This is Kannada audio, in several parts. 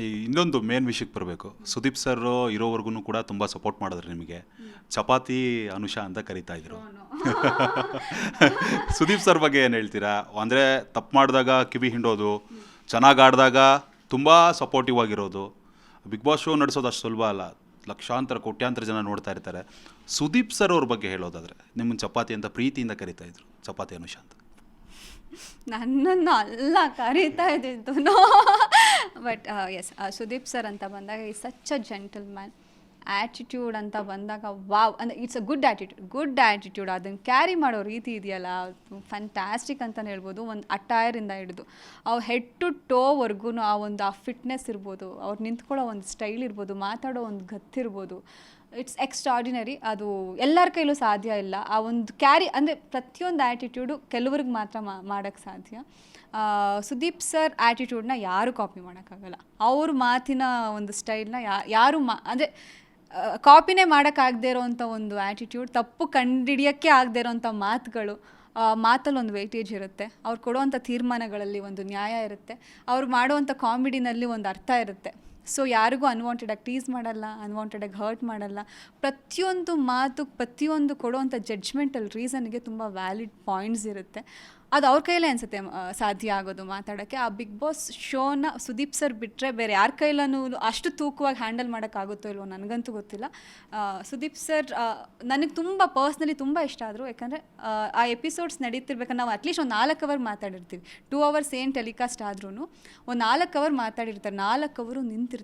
ಈ ಇನ್ನೊಂದು ಮೇನ್ ವಿಷಯಕ್ಕೆ ಬರಬೇಕು. ಸುದೀಪ್ ಸರ್ ಇರೋವರೆಗೂ ಕೂಡ ತುಂಬ ಸಪೋರ್ಟ್ ಮಾಡಿದ್ರು ನಿಮಗೆ. ಚಪಾತಿ ಅನುಷ ಅಂತ ಕರಿತಾ ಇದ್ರು. ಸುದೀಪ್ ಸರ್ ಬಗ್ಗೆ ಏನು ಹೇಳ್ತೀರಾ? ಅಂದರೆ ತಪ್ಪು ಮಾಡಿದಾಗ ಕಿವಿ ಹಿಂಡೋದು ಚೆನ್ನಾಗಿ ಆಡಿದಾಗ ತುಂಬ ಸಪೋರ್ಟಿವ್ ಆಗಿರೋದು. ಬಿಗ್ ಬಾಸ್ ಶೋ ನಡೆಸೋದು ಅಷ್ಟು ಸುಲಭ ಅಲ್ಲ. ಲಕ್ಷಾಂತರ ಕೋಟ್ಯಾಂತರ ಜನ ನೋಡ್ತಾ ಇರ್ತಾರೆ. ಸುದೀಪ್ ಸರ್ ಅವ್ರ ಬಗ್ಗೆ ಹೇಳೋದಾದರೆ ನಿಮ್ಮನ್ನು ಚಪಾತಿ ಅಂತ ಪ್ರೀತಿಯಿಂದ ಕರಿತಾ ಇದ್ರು ಚಪಾತಿ ಅನುಷಾ ಅಂತ. ನನ್ನನ್ನು ಅಲ್ಲ ಕರೀತಾ ಇದ್ದಿದ್ದು. ಬಟ್ ಎಸ್ ಸುದೀಪ್ ಸರ್ ಅಂತ ಬಂದಾಗ ಈ such a gentleman attitude ಅಂತ ಬಂದಾಗ ವಾವ್ ಅಂದರೆ it's a good attitude good attitude ಅದನ್ನು ಕ್ಯಾರಿ ಮಾಡೋ ರೀತಿ ಇದೆಯಲ್ಲ ಫ್ಯಾಂಟಾಸ್ಟಿಕ್ ಅಂತಲೇ ಹೇಳ್ಬೋದು. ಒಂದು ಅಟೈರಿಂದ ಹಿಡಿದು ಅವ್ರು ಹೆಡ್ ಟು ಟೋವರೆಗೂ ಆ ಒಂದು ಆ ಫಿಟ್ನೆಸ್ ಇರ್ಬೋದು, ಅವ್ರು ನಿಂತ್ಕೊಳ್ಳೋ ಒಂದು ಸ್ಟೈಲ್ ಇರ್ಬೋದು, ಮಾತಾಡೋ ಒಂದು ಗತ್ತಿರ್ಬೋದು ಇಟ್ಸ್ ಎಕ್ಸ್ಟ್ರಾರ್ಡಿನರಿ ಅದು ಎಲ್ಲರ ಕೈಲೂ ಸಾಧ್ಯ ಇಲ್ಲ. ಆ ಒಂದು ಕ್ಯಾರಿ ಅಂದರೆ ಪ್ರತಿಯೊಂದು ಆ್ಯಟಿಟ್ಯೂಡು ಕೆಲವ್ರಿಗೆ ಮಾತ್ರ ಮಾಡೋಕ್ಕೆ ಸಾಧ್ಯ. ಸುದೀಪ್ ಸರ್ ಆ್ಯಟಿಟ್ಯೂಡ್ನ ಯಾರೂ ಕಾಪಿ ಮಾಡೋಕ್ಕಾಗಲ್ಲ. ಅವ್ರ ಮಾತಿನ ಒಂದು ಸ್ಟೈಲ್ನ ಯಾರು ಮಾ, ಅಂದರೆ ಕಾಪಿನೇ ಮಾಡೋಕ್ಕಾಗದೇ ಇರೋವಂಥ ಒಂದು ಆ್ಯಟಿಟ್ಯೂಡ್ ತಪ್ಪು ಕಂಡಿಡಿಯೋಕ್ಕೆ ಆಗದೇ ಇರೋವಂಥ ಮಾತುಗಳು ಮಾತಲ್ಲಿ ಒಂದು ವೆಯ್ಟೇಜ್ ಇರುತ್ತೆ. ಅವ್ರು ಕೊಡುವಂಥ ತೀರ್ಮಾನಗಳಲ್ಲಿ ಒಂದು ನ್ಯಾಯ ಇರುತ್ತೆ. ಅವ್ರು ಮಾಡುವಂಥ ಕಾಮಿಡಿನಲ್ಲಿ ಒಂದು ಅರ್ಥ ಇರುತ್ತೆ. ಸೊ ಯಾರಿಗೂ ಅನ್ವಾಂಟೆಡಾಗಿ ಟೀಸ್ ಮಾಡಲ್ಲ ಅನ್ವಾಂಟೆಡಾಗಿ ಹರ್ಟ್ ಮಾಡಲ್ಲ. ಪ್ರತಿಯೊಂದು ಮಾತು, ಪ್ರತಿಯೊಂದು ಕೊಡುವಂಥ ಜಡ್ಜ್ಮೆಂಟಲ್ಲಿ ರೀಸನ್ಗೆ ತುಂಬ ವ್ಯಾಲಿಡ್ ಪಾಯಿಂಟ್ಸ್ ಇರುತ್ತೆ. ಅದು ಅವ್ರ ಕೈಲೇ ಅನಿಸುತ್ತೆ ಸಾಧ್ಯ ಆಗೋದು ಮಾತಾಡೋಕ್ಕೆ. ಆ ಬಿಗ್ ಬಾಸ್ ಶೋನ ಸುದೀಪ್ ಸರ್ ಬಿಟ್ಟರೆ ಬೇರೆ ಯಾರ ಕೈಲೂ ಅಷ್ಟು ತೂಕವಾಗಿ ಹ್ಯಾಂಡಲ್ ಮಾಡೋಕ್ಕಾಗುತ್ತೋ ಇಲ್ವೋ ನನಗಂತೂ ಗೊತ್ತಿಲ್ಲ. ಸುದೀಪ್ ಸರ್ ನನಗೆ ತುಂಬ ಪರ್ಸ್ನಲಿ ತುಂಬ ಇಷ್ಟ ಆದರು. ಯಾಕಂದರೆ, ಆ ಎಪಿಸೋಡ್ಸ್ ನಡೀತಿರ್ಬೇಕಾದ್ರೆ ನಾವು ಅಟ್ಲೀಸ್ಟ್ ಒಂದು ನಾಲ್ಕು ಅವರ್ ಮಾತಾಡಿರ್ತೀವಿ. ಟೂ ಅವರ್ಸ್ ಏನು ಟೆಲಿಕಾಸ್ಟ್ ಆದ್ರೂ ಒಂದು ನಾಲ್ಕು ಅವರ್ ಮಾತಾಡಿರ್ತಾರೆ. ನಾಲ್ಕು ಅವರು ನಿಂತಿರ್ತಾರೆ.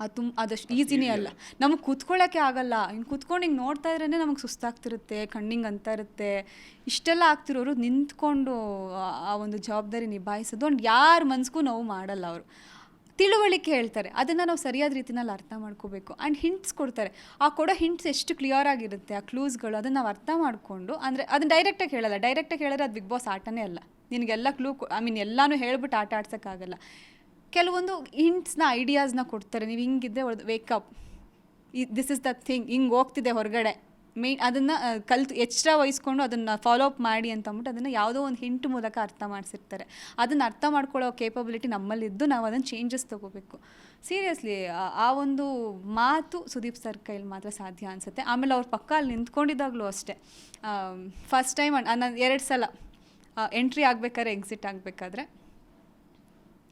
ಅದು ತುಂಬ ಅದಷ್ಟು ಈಸಿನೇ ಅಲ್ಲ. ನಮಗೆ ಕೂತ್ಕೊಳ್ಳೋಕ್ಕೆ ಆಗಲ್ಲ. ಹಿಂಗೆ ಕೂತ್ಕೊಂಡು ಹಿಂಗೆ ನೋಡ್ತಾ ಇದ್ರೇ ನಮಗೆ ಸುಸ್ತಾಗ್ತಿರುತ್ತೆ ಕಣ್ಣಿಂಗೆ ಅಂತ ಇರುತ್ತೆ. ಇಷ್ಟೆಲ್ಲ ಆಗ್ತಿರೋರು ನಿಂತ್ಕೊಂಡು ಆ- ಆ ಒಂದು ಜವಾಬ್ದಾರಿ ನಿಭಾಯಿಸೋದು ಅಂಡ್ ಯಾರ ಮನ್ಸಿಗೂ ನೋವು ಮಾಡಲ್ಲ ಅವರು. ತಿಳುವಳಿಕೆ ಹೇಳ್ತಾರೆ. ಅದನ್ನು ನಾವು ಸರಿಯಾದ ರೀತಿನಲ್ಲಿ ಅರ್ಥ ಮಾಡ್ಕೋಬೇಕು. ಆ್ಯಂಡ್ ಹಿಂಟ್ಸ್ ಕೊಡ್ತಾರೆ. ಆ ಕೊಡೋ ಹಿಂಟ್ಸ್ ಎಷ್ಟು ಕ್ಲಿಯರ್ ಆಗಿರುತ್ತೆ ಆ ಕ್ಲೂಸ್ಗಳು ಅದನ್ನು ನಾವು ಅರ್ಥ ಮಾಡಿಕೊಂಡು ಅಂದರೆ ಅದನ್ನು ಡೈರೆಕ್ಟಾಗಿ ಹೇಳಲ್ಲ. ಡೈರೆಕ್ಟಾಗಿ ಹೇಳಿದ್ರೆ ಅದು ಬಿಗ್ ಬಾಸ್ ಆಟನೇ ಅಲ್ಲ. ನಿನಗೆಲ್ಲ ಕ್ಲೂ ಐ ಮೀನ್ ಎಲ್ಲನೂ ಹೇಳ್ಬಿಟ್ಟು ಆಟ ಆಡ್ಸೋಕ್ಕಾಗಲ್ಲ. ಕೆಲವೊಂದು ಹಿಂಟ್ಸ್ನ, ಐಡಿಯಾಸ್ನ ಕೊಡ್ತಾರೆ. ನೀವು ಹಿಂಗಿದ್ರೆ wake up this is the thing ಹಿಂಗೆ ಹೋಗ್ತಿದೆ ಹೊರಗಡೆ. ಮೇನ್ ಅದನ್ನು ಕಲ್ತು ಎಚ್ಚರ ವಹಿಸ್ಕೊಂಡು ಅದನ್ನು ಫಾಲೋ ಅಪ್ ಮಾಡಿ ಅಂತ ಅಂದ್ಬಿಟ್ಟು ಅದನ್ನು ಯಾವುದೋ ಒಂದು ಹಿಂಟ್ ಮೂಲಕ ಅರ್ಥ ಮಾಡಿಸಿರ್ತಾರೆ. ಅದನ್ನು ಅರ್ಥ ಮಾಡ್ಕೊಳ್ಳೋ ಕೇಪಬಿಲಿಟಿ ನಮ್ಮಲ್ಲಿದ್ದು, ನಾವು ಅದನ್ನು ಚೇಂಜಸ್ ತೊಗೋಬೇಕು. ಸೀರಿಯಸ್ಲಿ ಆ ಒಂದು ಮಾತು ಸುದೀಪ್ ಸರ್ ಕೈಲಿ ಮಾತ್ರ ಸಾಧ್ಯ ಅನಿಸುತ್ತೆ. ಆಮೇಲೆ ಅವ್ರ ಪಕ್ಕ ಅಲ್ಲಿ ನಿಂತ್ಕೊಂಡಿದ್ದಾಗಲೂ ಅಷ್ಟೇ. ಫಸ್ಟ್ ಟೈಮ್ ನಾನು ಎರಡು ಸಲ ಎಂಟ್ರಿ ಆಗಬೇಕಾದ್ರೆ ಎಕ್ಸಿಟ್ ಆಗಬೇಕಾದ್ರೆ.